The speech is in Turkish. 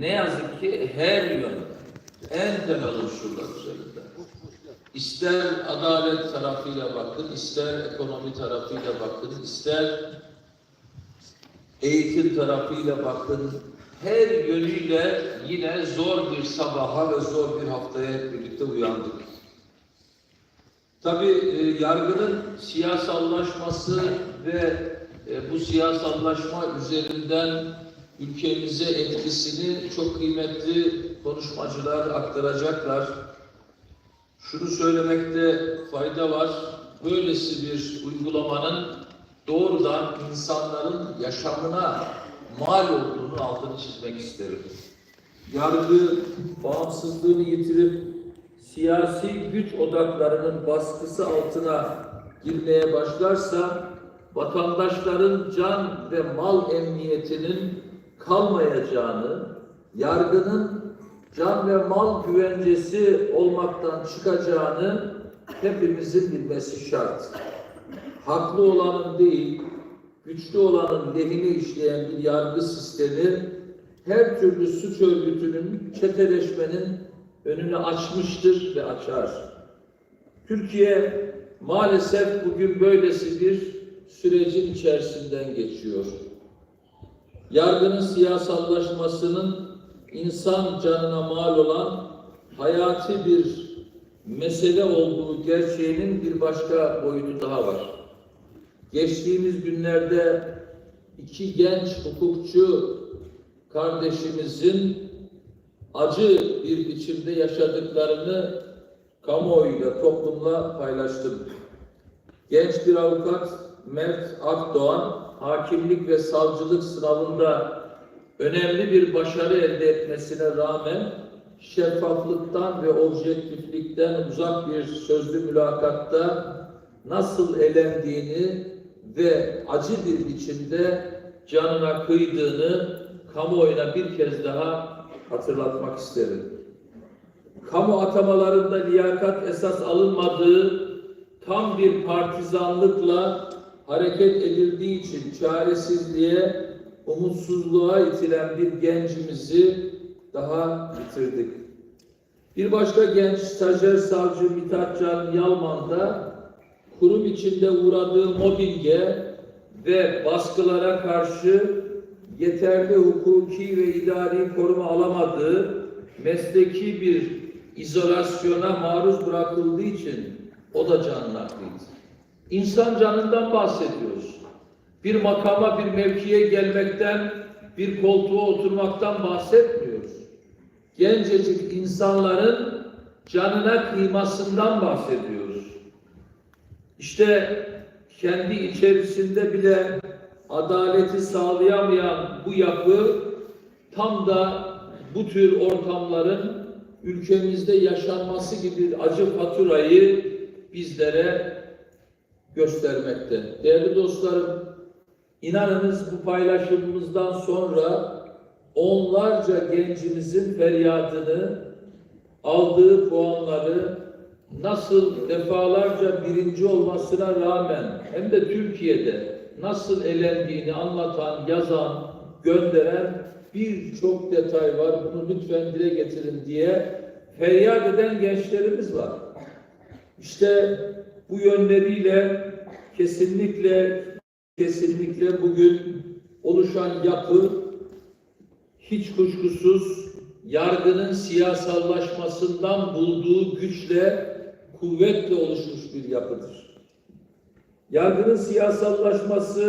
ne yazık ki her yönde, en temel unsurlar üzerinde. İster adalet tarafıyla bakın, ister ekonomi tarafıyla bakın, ister eğitim tarafıyla bakın, her yönüyle yine zor bir sabaha ve zor bir haftaya birlikte uyandık. Tabii e, yargının siyasallaşması ve e, bu siyasallaşma üzerinden ülkemize etkisini çok kıymetli konuşmacılar aktaracaklar. Şunu söylemekte fayda var. Böylesi bir uygulamanın doğrudan insanların yaşamına mal olduğunu altını çizmek isterim. Yargı bağımsızlığını yitirip siyasi güç odaklarının baskısı altına girmeye başlarsa vatandaşların can ve mal emniyetinin kalmayacağını, yargının can ve mal güvencesi olmaktan çıkacağını hepimizin bilmesi şart. Haklı olanın değil, güçlü olanın lehine işleyen bir yargı sistemi her türlü suç örgütünün çeteleşmenin önünü açmıştır ve açar. Türkiye maalesef bugün böylesi bir sürecin içerisinden geçiyor. Yargının siyasallaşmasının insan canına mal olan hayati bir mesele olduğu gerçeğinin bir başka boyutu daha var. Geçtiğimiz günlerde iki genç hukukçu kardeşimizin acı bir biçimde yaşadıklarını kamuoyuyla, toplumla paylaştım. Genç bir avukat Mert Akdoğan, hakimlik ve savcılık sınavında önemli bir başarı elde etmesine rağmen şeffaflıktan ve objektiflikten uzak bir sözlü mülakatta nasıl elendiğini ve acı bir biçimde canına kıydığını kamuoyuna bir kez daha hatırlatmak isterim. Kamu atamalarında liyakat esas alınmadığı tam bir partizanlıkla hareket edildiği için çaresizliğe, umutsuzluğa itilen bir gencimizi daha bitirdik. Bir başka genç stajyer savcı Mithat Can Yalman da kurum içinde uğradığı mobbinge ve baskılara karşı yeterli hukuki ve idari koruma alamadığı mesleki bir izolasyona maruz bırakıldığı için o da canına kıydı. İnsan canından bahsediyoruz. Bir makama, bir mevkiye gelmekten, bir koltuğa oturmaktan bahsetmiyoruz. Gencecik insanların canına kıymasından bahsediyoruz. İşte kendi içerisinde bile adaleti sağlayamayan bu yapı tam da bu tür ortamların ülkemizde yaşanması gibi acı faturayı bizlere göstermekte. Değerli dostlarım, inanınız bu paylaşımımızdan sonra onlarca gencimizin feryadını, aldığı puanları nasıl defalarca birinci olmasına rağmen hem de Türkiye'de nasıl elendiğini anlatan, yazan, gönderen birçok detay var. Bunu lütfen dile getirin diye feryat eden gençlerimiz var. İşte bu yönleriyle kesinlikle kesinlikle bugün oluşan yapı hiç kuşkusuz yargının siyasallaşmasından bulduğu güçle kuvvetle oluşmuş bir yapıdır. Yargının siyasallaşması